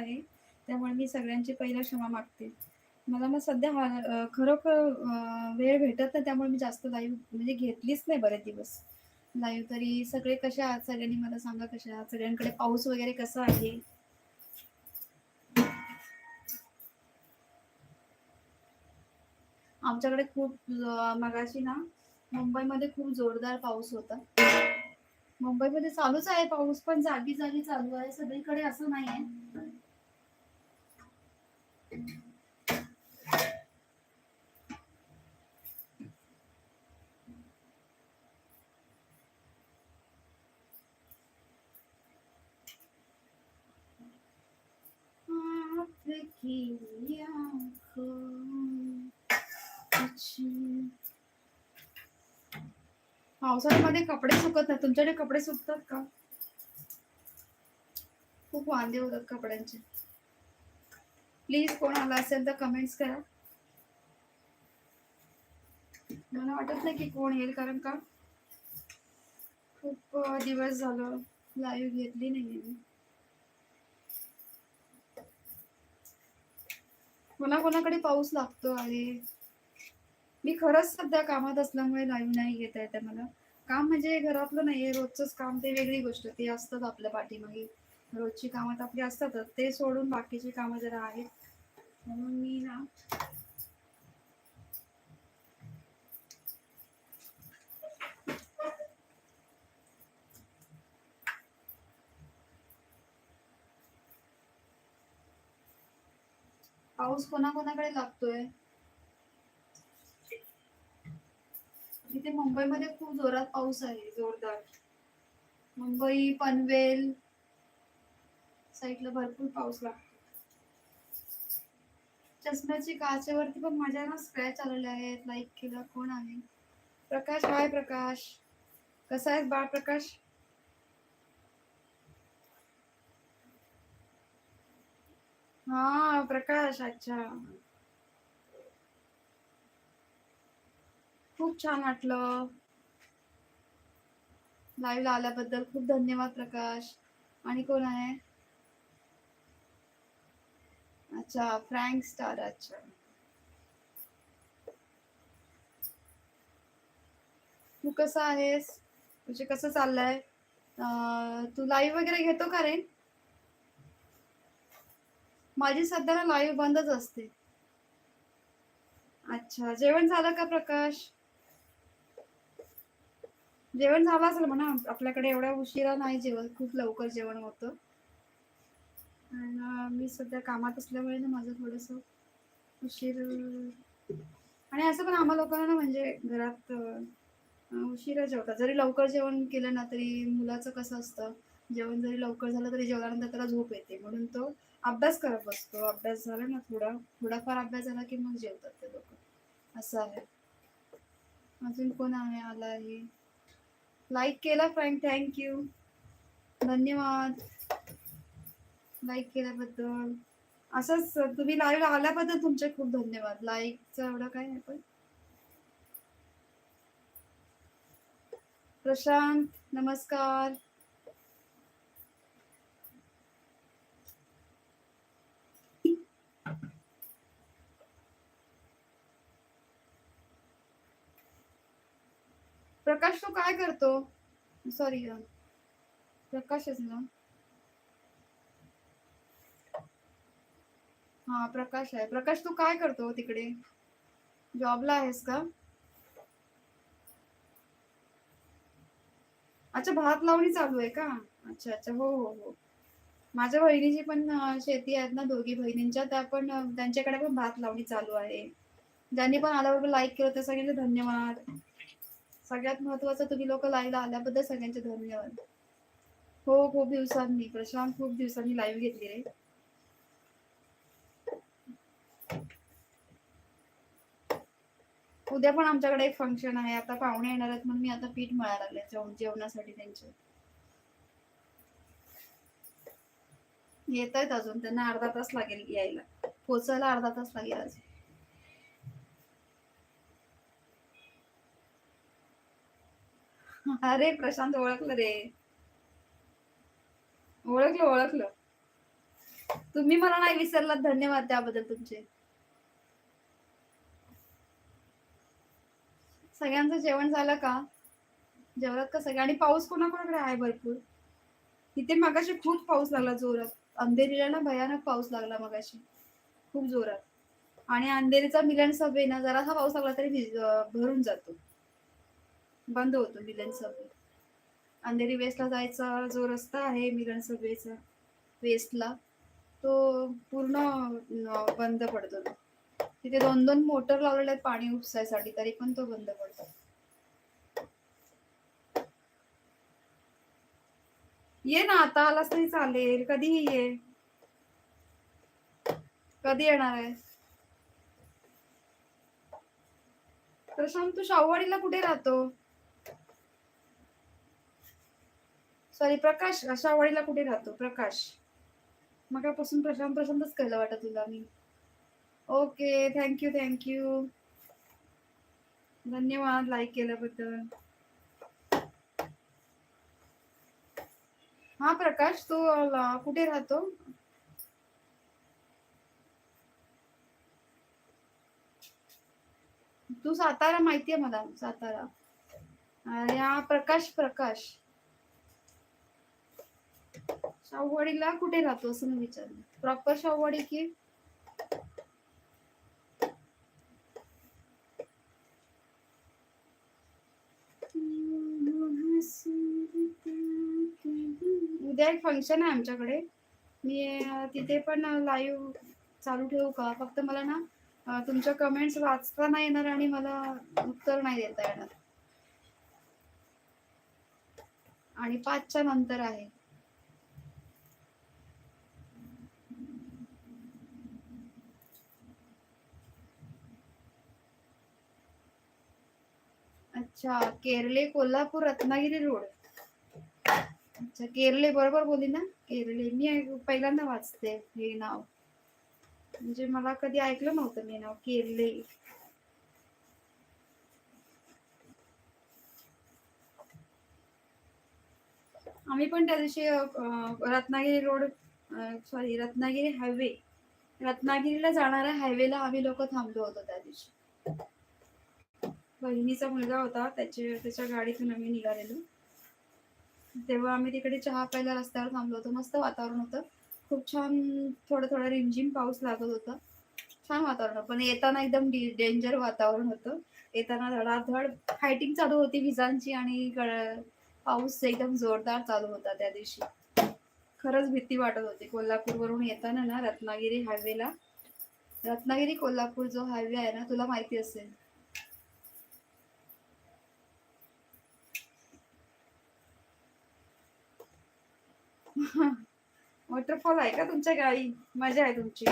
आहे. त्यामुळे मी सगळ्यांची पहिला क्षमा मागते. मला मग सध्या हा खरोखर वेळ भेटत नाही त्यामुळे मी जास्त लाईव्ह म्हणजे घेतलीच नाही बरेच दिवस. लाईव्ह तरी सगळे कसे आहात? सगळ्यांनी मला सांगा कसे आहात? सगळ्यांकडे पाऊस वगैरे कसा आहे? आमच्याकडे खूप मगाशी ना मुंबईमध्ये खूप जोरदार पाऊस होता. मुंबईमध्ये चालूच आहे पाऊस पण जागी जागी चालू आहे. सगळीकडे असं नाही आहे आपकी पावसाळ्यामध्ये कपडे सुकत नाही. तुमच्याकडे कपडे सुकतात का? खूप वांदे होतात कपड्यांचे. प्लीज कोण आला असेल तर कमेंट्स करा. मला वाटत नाही की कोण येईल कारण का खूप दिवस झालं. लाईव्ह घेतली नाही मी. कोणाकोणाकडे पाऊस लागतो आहे? मी खरंच सध्या कामात असल्यामुळे लाईव्ह नाही घेता येते मला. काम म्हणजे घरातलं नाहीये रोजचंच काम ते वेगळी गोष्ट ते असतात आपल्या पाठीमागे. रोजची कामं तर आपली असतातच ते सोडून बाकीची कामं जरा आहेत. म्हणून मी ना पाऊस कोणाकोणाकडे लागतोय? इथे मुंबईमध्ये खूप जोरात पाऊस आहे जोरदार. मुंबई पनवेल साईडला भरपूर पाऊस लागतो. चष्म्याची काचेवरती पण माझ्या ना स्क्रॅच आलेले आहेत लाईक केला कोण आहे? प्रकाश हाय प्रकाश. कसा आहेस बाळ प्रकाश हा प्रकाश अच्छा खूप छान वाटलं. लाईव्ह आल्याबद्दल खूप धन्यवाद प्रकाश. आणि कोण आहे? अच्छा फ्रँक स्टार अच्छा. तू कसा आहेस? तुझे कसं चाललंय? अं, तू लाईव्ह वगैरे घेतो का रे? माझी सध्याला लाईव्ह बंदच असते. अच्छा जेवण झालं का प्रकाश? जेवण झालं असेल म्हणा आपल्याकडे एवढ्या उशिरा नाही जेवण खूप लवकर जेवण होतं. आणि मी सध्या कामात असल्यामुळे ना माझं थोडस उशीर आणि असं पण आम्हा लोकांना ना म्हणजे घरात उशिरा जेवतात. जरी लवकर जेवण केलं ना तरी मुलाचं कसं असतं जेवण जरी लवकर झालं तरी जेवल्यानंतर त्याला झोप येते. म्हणून तो अभ्यास करत बसतो. अभ्यास झाला ना थोडा थोडाफार अभ्यास झाला की मग जेवतात ते लोक. असं आहे. अजून कोण आहे आला आहे लाईक केला फ्रँक थँक्यू धन्यवाद. लाईक केल्याबद्दल. असंच तुम्ही लाईव्ह आल्याबद्दल तुमचे खूप धन्यवाद. लाईकचं एवढं काय नाही पण. प्रशांत नमस्कार. प्रकाश तू काय करतो? सॉरी प्रकाशच ना? हा प्रकाश आहे. प्रकाश तू काय करतो तिकडे? जॉबला आहेस का? अच्छा भात लावणी चालू आहे का? अच्छा अच्छा. हो हो हो. माझ्या बहिणीची पण शेती आहेत ना दोघी बहिणींच्या. त्या पण त्यांच्याकडे पण भात लावणी चालू आहे. ज्यांनी पण आल्याबरोबर लाईक केलं तर सगळ्यांचे धन्यवाद. सगळ्यात महत्वाचं तुम्ही लोक लाईव्ह आल्याबद्दल सगळ्यांचे धन्यवाद. हो खूप दिवसांनी. प्रशांत खूप दिवसांनी लाईव्ह घेतली रे. उद्या पण आमच्याकडे एक फंक्शन आहे. आता पाहुणे येणार आहेत म्हणून मी आता पीठ मळायला लागले जेवण जेवणासाठी त्यांचे. येत आहेत अजून. त्यांना अर्धा तास लागेल यायला. पोचायला अर्धा तास लागेल अजून अरे प्रशांत ओळखलं रे. ओळखलं ओळखलं. तुम्ही मला नाही विसरलात धन्यवाद त्याबद्दल तुमचे. सगळ्यांचं जेवण झालं का? जेवलात का सगळे? आणि पाऊस कोणाकोणाकडे आहे भरपूर? तिथे मगाशी खूप पाऊस लागला जोरात. अंधेरीला ना भयानक पाऊस लागला मगाशी. खूप जोरात. आणि अंधेरीचा मिलन सभे ना जरासा पाऊस लागला तरी भरून जातो. बंद होतो मिलन सबवे अंधेरी वेस्टला जायचा जो रस्ता आहे मिलन सबवेचा वेस्टला तो पूर्ण बंद पडतो. तिथे दोन दोन मोटर लावलेले आहेत पाणी उपसायसाठी तरी पण तो बंद पडतो. ये ना आता आलाच नाही चालेल. कधीही ये? कधी येणार आहे? प्रशांत तू शाहूवाडीला कुठे राहतो? सॉरी प्रकाश. आशावाडीला कुठे राहतो? प्रकाश. मगापासून प्रशांत प्रशांतच कळलं वाटत तुला मी. Okay thank you thank you धन्यवाद लाईक केल्याबद्दल. हा प्रकाश तू कुठे राहतो? तू सातारा माहितीये मला सातारा. अरे हा प्रकाश प्रकाश. शाहूवाडीला कुठे राहतो असं मी विचारलं. प्रॉपर शाहूवाडी की? उद्या एक फंक्शन आहे आमच्याकडे. मी तिथे पण लाईव्ह चालू ठेवू का? फक्त मला ना तुमच्या कमेंट्स वाचता नाही येणार आणि मला उत्तर नाही देता येणार. आणि पाचच्या नंतर आहे. अच्छा केरले कोल्हापूर रत्नागिरी रोड. अच्छा केरले बरोबर बोली ना? केरले. मी पहिल्यांदा वाचते हे नाव. म्हणजे मला कधी ऐकलं नव्हतं मी नाव केरले. आम्ही पण त्या दिवशी Ratnagiri road sorry Ratnagiri highway रत्नागिरीला जाणाऱ्या हायवेला आम्ही लोक थांबलो होतो त्या दिवशी. बहिणीचा मुलगा होता त्याचे त्याच्या गाडीतून आम्ही निघालेलो. तेव्हा आम्ही तिकडे चहा प्यायला रस्त्यावर थांबलो होतो. मस्त वातावरण होतं. खूप छान थोडं थोडं रिमझिम पाऊस लागत होता. छान वातावरण पण येताना एकदम डेंजर वातावरण होतं. येताना धडाधड फायटिंग चालू होती विजांची आणि गळ- पाऊस एकदम जोरदार चालू होता त्या दिवशी. खरंच भीती वाटत होती. कोल्हापूरवरून येताना ना रत्नागिरी हायवेला रत्नागिरी कोल्हापूर जो हायवे आहे ना तुला माहिती असेल. वॉटरफॉल आहे का तुमच्या गावी? मजा आहे तुमची.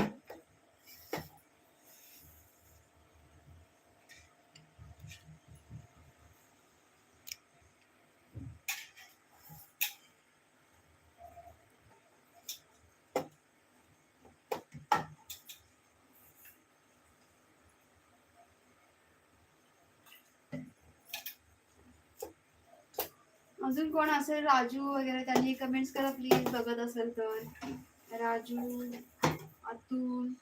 अजून कोण असेल? राजू वगैरे त्यांनी कमेंट्स करा प्लीज बघत असेल तर. राजू अतुल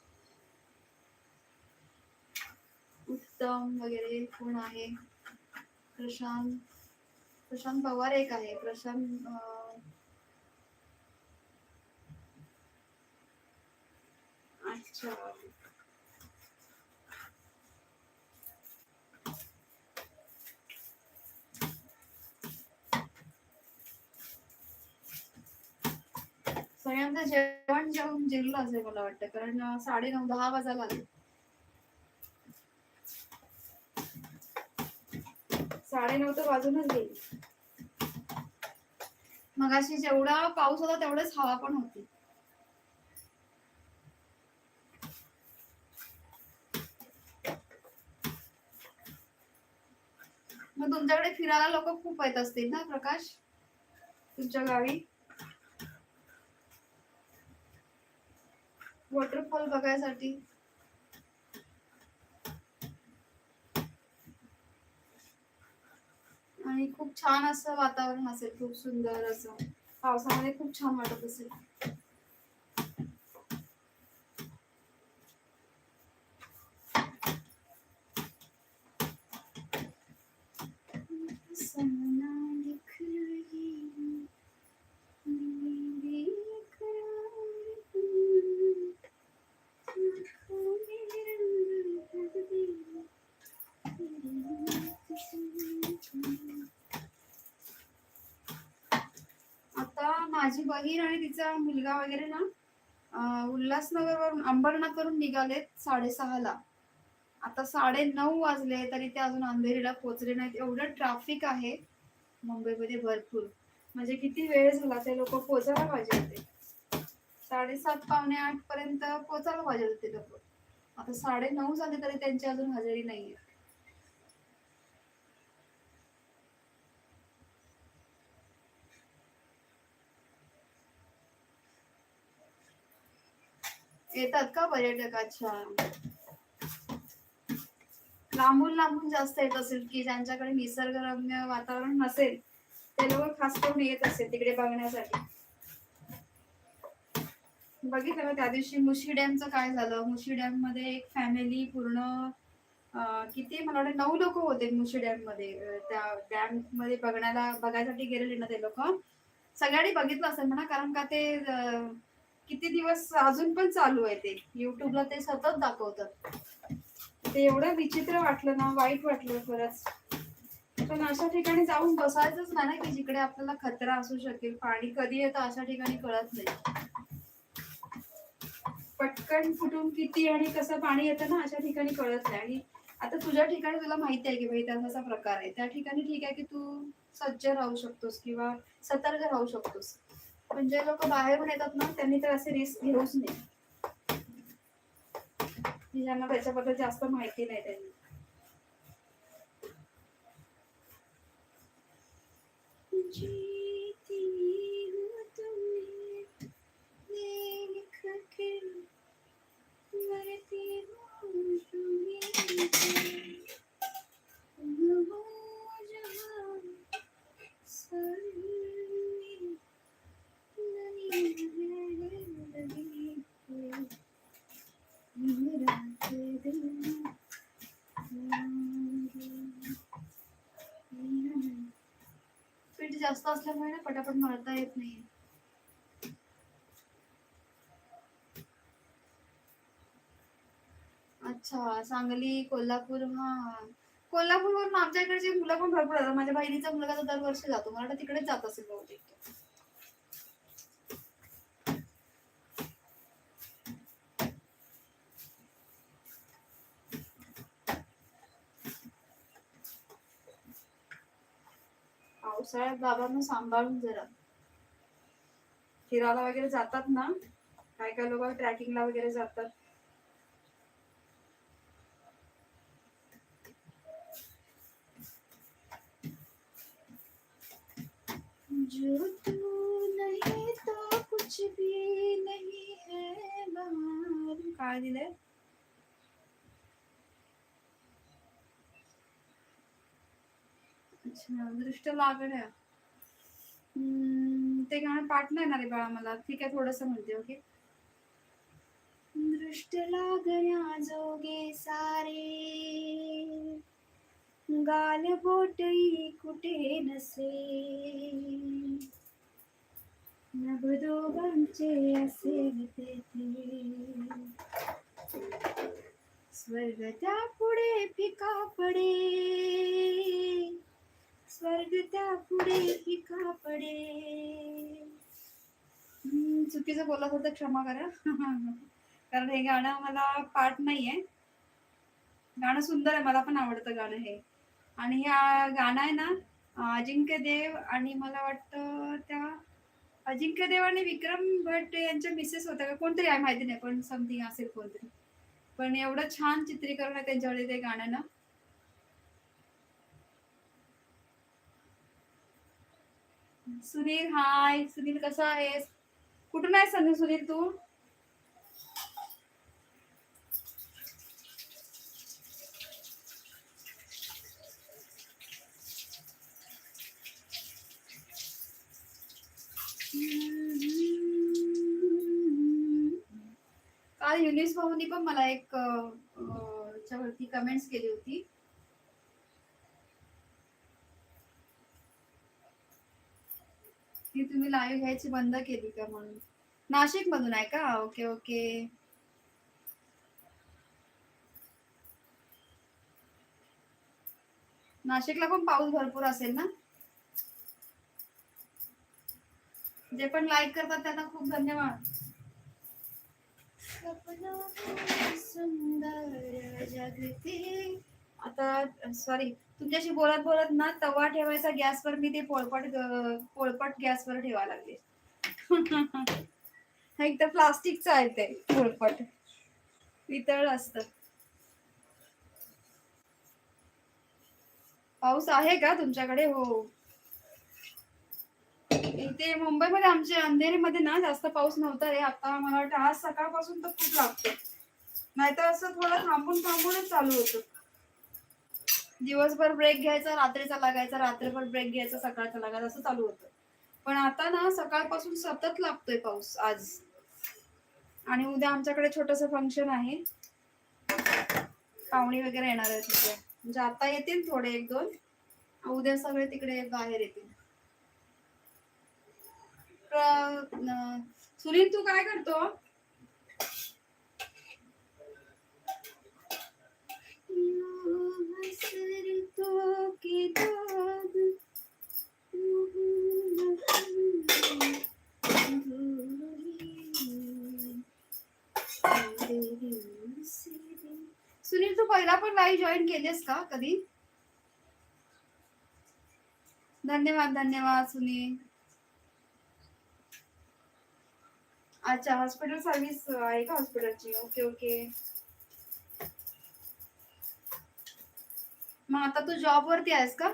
उत्तम वगैरे कोण आहे? प्रशांत प्रशांत पवार एक आहे. प्रशांत अच्छा. सगळ्यांचं जेवण जेवण जिरलं असेल मला वाटतं कारण साडे नऊ दहा वाजायला आले साडे नऊ तर वाजूनच गेली. मगाशी जेवढा पाऊस होता तेवढंच हवा पण होती. मग तुमच्याकडे फिरायला लोक खूप येत असतील ना प्रकाश? तुमच्या गावी? वॉटरफॉल बघायसाठी. आणि खूप छान असं वातावरण असेल खूप सुंदर असं. पावसामध्ये खूप छान वाटत असेल. माझी बहीण आणि तिचा मुलगा वगैरे ना उल्हासनगरवरून अंबरनाथ वरून निघालेत साडेसहाला. आता साडे नऊ वाजले तरी ते अजून अंधेरीला पोहोचले नाहीत. एवढं ट्रॅफिक आहे मुंबईमध्ये भरपूर. म्हणजे किती वेळ झाला ते लोक पोचायला पाहिजे होते. साडेसात पावणे आठ पर्यंत पोचायला पाहिजे होते लोक. आता साडे नऊ झाले तरी त्यांची अजून हजेरी नाहीये. येतात का पर्यटक अच्छा लांबून लांबून जास्त येत असेल की ज्यांच्याकडे निसर्गरम्य वातावरण नसेल ते लोक खास करून येत असेल तिकडे बघण्यासाठी. बघितलं ना त्या दिवशी मुशी डॅमचं काय झालं? मुशी डॅममध्ये एक फॅमिली पूर्ण किती मला वाटतं नऊ लोक होते मुशी डॅममध्ये त्या डॅममध्ये बघण्याला बघायसाठी गेलेले ना ते लोक. सगळ्यांनी बघितलं असेल म्हणा कारण का ते किती दिवस अजून पण चालू आहे ते? युट्यूबला ते सतत दाखवतात. ते एवढं विचित्र वाटलं ना वाईट वाटलं खरंच. पण अशा ठिकाणी जाऊन बसायचंच नाही ना की जिकडे आपल्याला खतरा असू शकेल पाणी कधी येतं अशा ठिकाणी कळत नाही. पटकन फुटून किती आणि कसं पाणी येतं ना अशा ठिकाणी कळत नाही. आणि आता तुझ्या ठिकाणी तुला माहिती आहे की भाई त्याचा असा प्रकार आहे. त्या ठिकाणी ठीक आहे की तू सज्ज राहू शकतोस किंवा सतर्क राहू शकतोस. म्हणजे पण जे लोक बाहेरून येतात ना त्यांनी तर असे रिस्क घेऊच नाही ज्यांना त्याच्याबद्दल जास्त माहिती नाही त्यांनी. जीती हूँ तुम्हें देख के मरती हूँ तुम्हें तुम हो जहाँ सारी नहीं है लगी मेरा दिल पीठ जास्त असल्यामुळे ना पटापट मळता येत नाही. अच्छा सांगली कोल्हापूर हा. कोल्हापूरवरून आमच्या इकडचे मुलं पण भरपूर जातात माझ्या बहिणीचा मुलगा तर दरवर्षी जातो. मला तिकडेच जात असेल बहुतेक पावसाळ्यात बाबांना सांभाळून जरा. फिरायला वगैरे जातात ना? काय काय लोक ट्रॅकिंगला वगैरे जातात. अच्छा दृष्ट लागण्या ते गाणं पाठ नाही ना रे बाळा मला. ठीक आहे थोडस म्हणते ओके? दृष्ट लागण्या जोगे सारे. गाल बोटई कुठे नसे? नभ दोघांचे असे तेथे. स्वर्ग त्या फिका पडे चुकीचं बोलत होतं क्षमा करा. कारण हे गाणं मला पाठ नाहीये. गाणं सुंदर आहे मला पण आवडतं गाणं हे. आणि ह्या गाणं आहे ना अजिंक्य देव आणि मला वाटतं त्या अजिंक्य देव आणि विक्रम भट यांच्या मिसेस होत्या का? कोणतरी आहे माहिती नाही पण समथिंग असेल कोणतरी. पण एवढं छान चित्रीकरण आहे त्यांच्याकडे ते गाण्यानं सुनील हाय. सुनील कसा आहेस? कुठून आहे सनी सुनील तू? काल युनिस भाऊनी पण मला एक याच्यावरती कमेंट्स केली होती. तुम्ही लाईव्ह घ्यायची बंद केली का म्हणून? नाशिक मधून आहे का? ओके ओके नाशिकला पण पाऊस भरपूर असेल ना? जे पण लाईक करतात त्यांना खूप धन्यवाद. सुंदर जगती. आता सॉरी तुमच्याशी बोलत बोलत ना तवा ठेवायचा गॅसवर मी ते पोळपट पोळपट गॅसवर ठेवायला लागले. एक तर प्लास्टिकचं आहे ते पोळपट. पितळ असत. पाऊस आहे का तुमच्याकडे? हो. इथे मुंबईमध्ये आमच्या अंधेरीमध्ये ना जास्त पाऊस नव्हता रे. आता मला वाटतं आज सकाळपासून तर खूप लागतो नाहीतर असं थोडं थांबून थांबूनच चालू होतं. दिवसभर ब्रेक घ्यायचा रात्रीचा लागायचा रात्रभर ब्रेक घ्यायचा सकाळचा लागायचा असं चालू होतं. पण आता ना सकाळपासून सतत लागतोय पाऊस आज. आणि उद्या आमच्याकडे छोटस फंक्शन आहे. पाहुणे वगैरे येणार आहेत तिथे. म्हणजे आता येतील थोडे एक दोन. उद्या सगळे तिकडे बाहेर येतील. सुनील तू काय करतो? सुनील, तू पहिला पण लाईव्ह जॉईन केलेस का कधी? धन्यवाद धन्यवाद, सुनील. अच्छा हॉस्पिटल सर्व्हिस आहे का हॉस्पिटलची ओके ओके मग आता तू जॉब वरती आहेस का?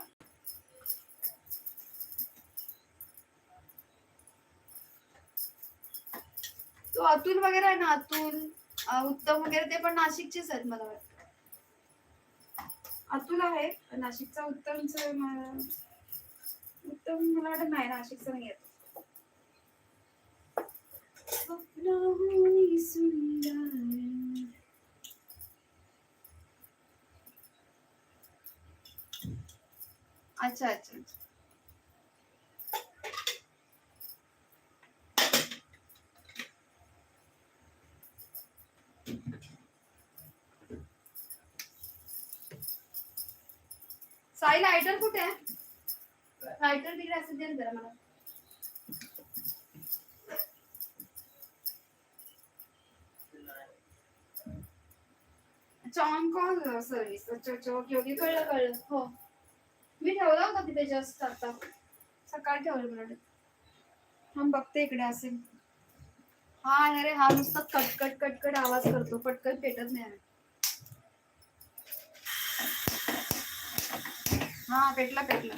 तो अतुल वगैरे आहे ना अतुल उत्तम वगैरे ते पण नाशिकचेच आहेत मला वाटतं. अतुल आहे नाशिकचा उत्तमच उत्तम मला वाटत नाही नाशिकचा नाही येत स्वप्न अच्छा अच्छा साई लायटर कुठे आहे? लायटर तिकडे असं दे जरा मला. चॉन कॉल सर्व्हिस अच्छा अच्छा ओके ओके कळलं कळलं. हो. मी ठेवला होता तिथे जस्ट आता. सकाळी ठेवलं मला हम बघते इकडे असेल हा अरे हा नुसता कटकट कटकट आवाज करतो. पटकन पेटत नाही हा पेटला पेटला.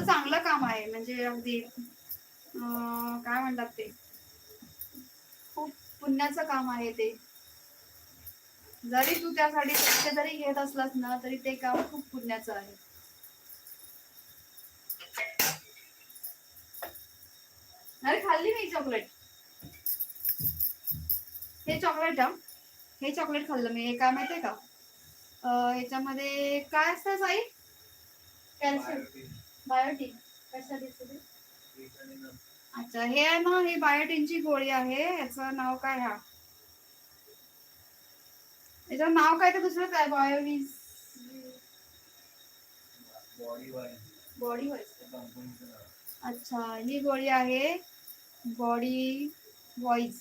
तुझं चांगलं काम आहे. म्हणजे अगदी अं, काय म्हणतात ते? खूप पुण्याचं काम आहे ते. जरी तू त्यासाठी पैसे जरी घेत असलास ना तरी ते काम खूप पुण्याचं आहे. अरे खाल्ली मी चॉकलेट हे चॉकलेट हा? हे चॉकलेट खाल्लं मी. हे काय माहितीये का? ह्याच्यामध्ये काय असतं साई? कॅल्शियम बायोटिन कशासाठी अच्छा हे आहे ना ही बायोटिनची गोळी आहे. याचं नाव काय हा? याचं नाव काय तर दुसरंच आहे बायोवीज बॉडी वाईज अच्छा ही गोळी आहे बॉडी वॉईज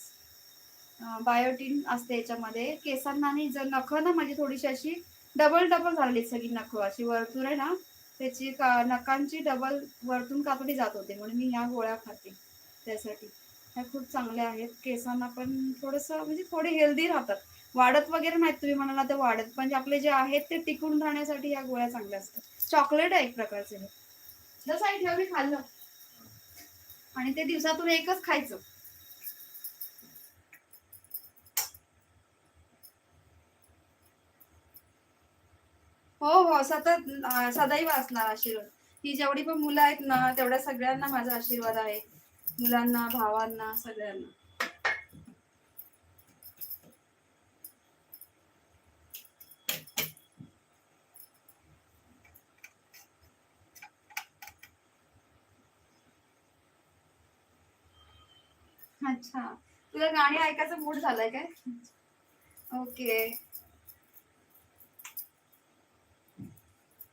बायोटिन असते याच्यामध्ये. केसांना आणि जर नख ना माझी थोडीशी अशी डबल डबल झालेली सगळी नख. अशी वर्तुळ आहे ना त्याची का नखांची डबल वरतून कापडी जात होते म्हणून मी ह्या गोळ्या खाते त्यासाठी. ह्या खूप चांगल्या आहेत. केसांना पण थोडंसं म्हणजे थोडे हेल्दी राहतात. वाढत वगैरे नाहीत तुम्ही म्हणाला तर वाढत पण आपले जे आहेत ते टिकून राहण्यासाठी या गोळ्या चांगल्या असतात. चॉकलेट आहे एक प्रकारचे. जसं आई ठेव मी खाल्लं. आणि ते दिवसातून एकच खायचं. हो हो सतत सदैव असणार आशीर्वाद. ही जेवढी पण मुलं आहेत ना तेवढ्या सगळ्यांना माझा आशीर्वाद आहे. मुलांना भावांना सगळ्यांना. अच्छा. तुला गाणी ऐकायचा मूड झालाय काय? ओके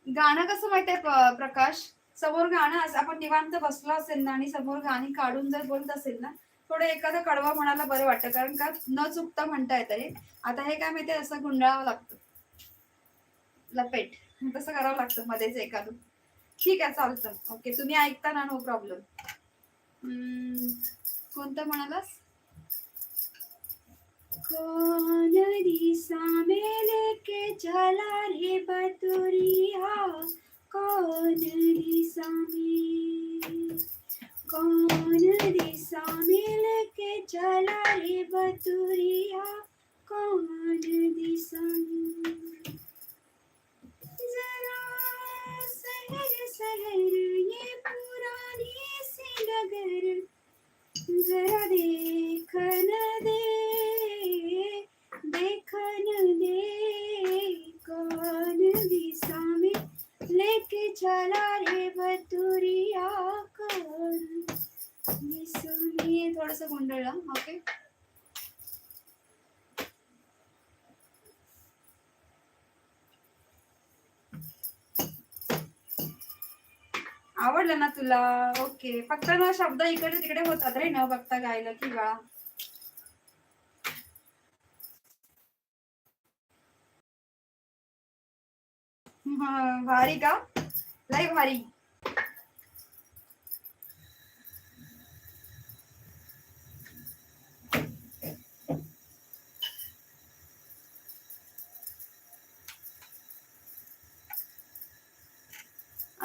गाणं कसं माहितीये प्रकाश? समोर गाणं आपण निवांत बसलो असेल ना आणि समोर गाणी काढून जर बोलत असेल ना थोडं एखादं कडवा म्हणायला बरं वाटतं कारण का न चुकता म्हणता येतं हे. आता हे काय माहितीये असं गुंडाळावं लागतं. लपेट. तसं करावं लागतं मध्येच एखादं ठीक आहे चालतं. ओके तुम्ही ऐकता ना नो प्रॉब्लेम. कोणतं म्हणालास? कौन दिशा में लेके चला रे बतुरिया। कौन दिशा में कौन दिशा में लेके चला रे बतुरिया। कौन दिशा में वेळा ओके आवडलं ना तुला? ओके फक्त ना शब्द इकडे तिकडे होतात रे न बघता गायला किंवा. भारी का? लय भारी.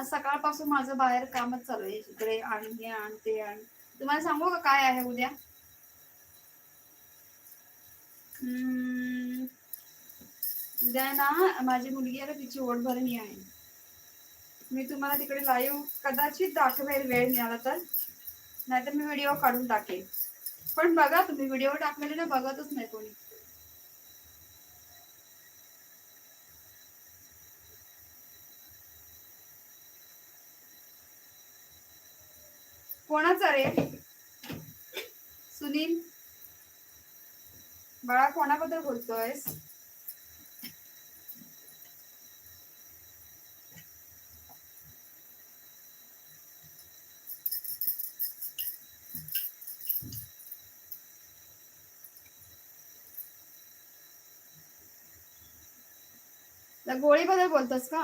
आज सकाळपासून माझं बाहेर कामच चालू आहे. इकडे आण हे आण ते आण. तुम्हाला सांगू का काय आहे उद्या? उद्या ना माझी मुलगी आहे तिची ओढभरणी आहे. मी तुम्हाला तिकडे लाईव्ह कदाचित दाखवेल वेळ मिळाला तर. नाहीतर मी व्हिडिओ काढून टाकेल. पण बघा तुम्ही व्हिडिओ टाकलेले ना बघतच नाही कोणी. आहे. सुनील बाळा कोणाबद्दल बोलतोयस? गोळीबद्दल बोलतोस का?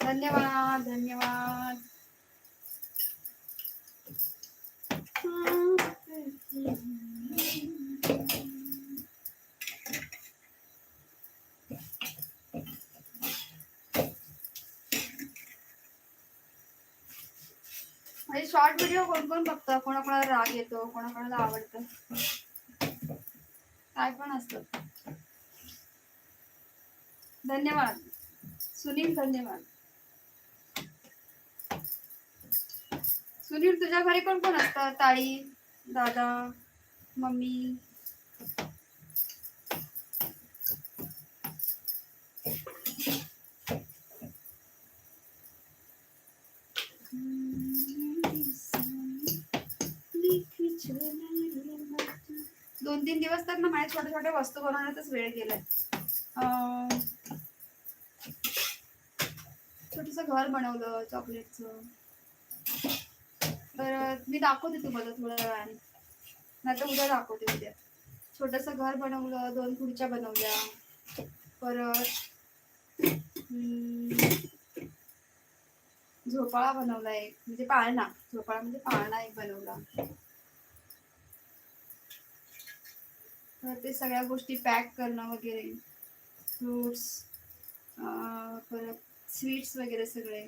धन्यवाद धन्यवाद. व्हिडिओ कोण कोण बघतं कोणाकोणाला राग येतो कोणाकोणाला आवडतं. काय पण असतं. धन्यवाद. सुनील धन्यवाद. सुनील तुझ्या घरी कोण कोण असतं? ताई दादा मम्मी? तीन दिवस तर ना माझ्या छोट्या छोट्या वस्तू बनवण्यातच वेळ गेलाय. छोटस घर बनवलं चॉकलेटचं. तर मी दाखवते तुम्हाला थोड्या वेळाने. नाही तर उद्या दाखवते उद्या. छोटस घर बनवलं दोन खुर्च्या बनवल्या. परत झोपाळा बनवला एक. म्हणजे पाळणा. झोपाळा म्हणजे पाळणा एक बनवला. तर ते सगळ्या गोष्टी पॅक करणं वगैरे फ्रुट्स परत स्वीट्स वगैरे सगळे.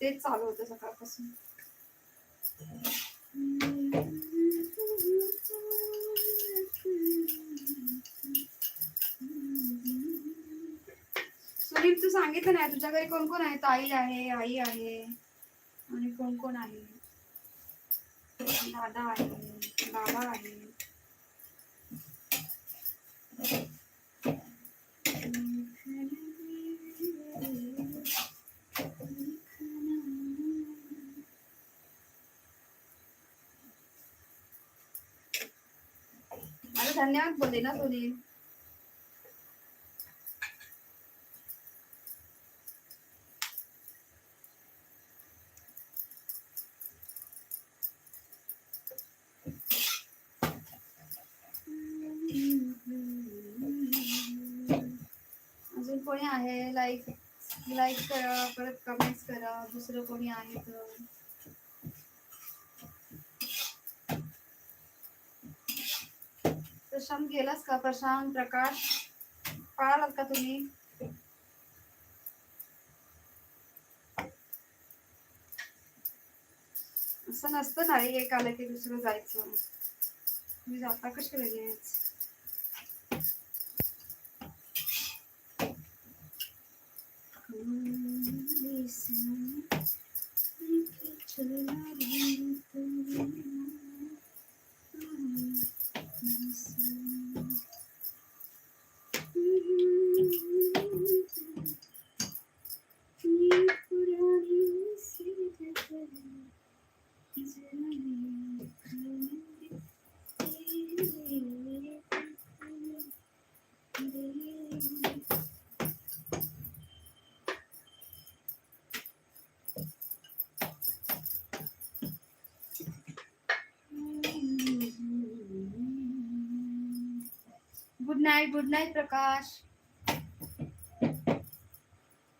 तेच चालू होतं सकाळपासून. सुनील तू सांगितलं नाही तुझ्या घरी कोण कोण आहे? ताई आहे आई आहे आणि कोण कोण आहे? दादा आहे. बाबा आहे. धन्यवाद बोले ना सुनील आहे लाईक लाईक करा परत कमेंट्स करा दुसरं कोणी आहे तर. प्रशांत गेलास का? प्रशांत प्रकाश पाळाल का तुम्ही? असं नसतं ना रे, एक आलं की दुसरं जायचं. तुम्ही जाता कशी लगेच night good night Prakash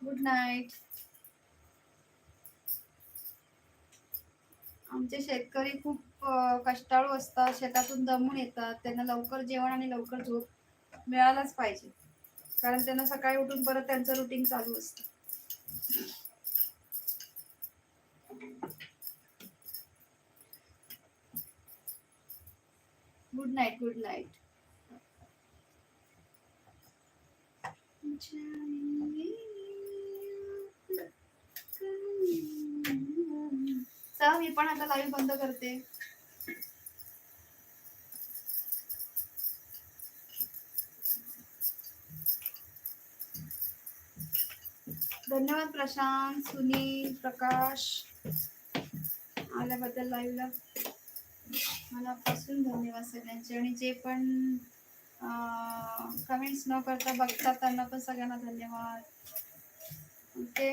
good night आमचे शेतकरी खूप कष्टाळू असतात. शेतातून दमून येतात. त्यांना लवकर जेवण आणि लवकर झोप मिळालाच पाहिजे. कारण त्यांना सकाळी उठून परत त्यांचं रुटीन चालू असतं. आता लाईव्ह बंद करते. धन्यवाद प्रशांत सुनील प्रकाश. आल्याबद्दल लाईव्हला मनापासून धन्यवाद सगळ्यांचे. आणि जे पण कमेंट्स न करता बघतात त्यांना पण सगळ्यांना धन्यवाद. ओके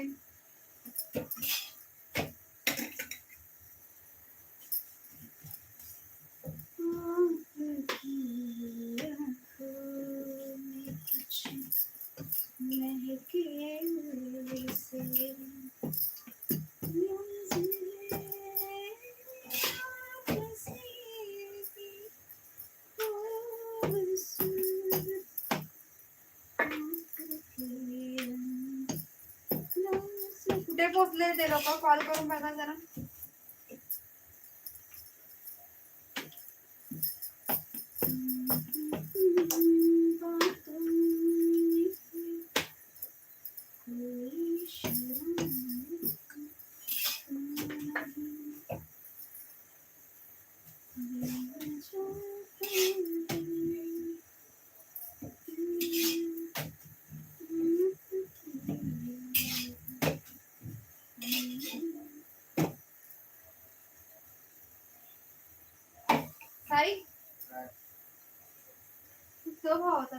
कॉल करून बघा जरा.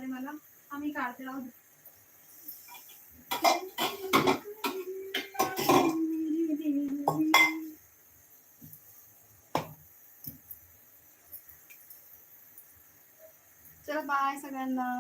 तो भाव मला आम्ही काढते आहोत चला बाय सगळ्यांना.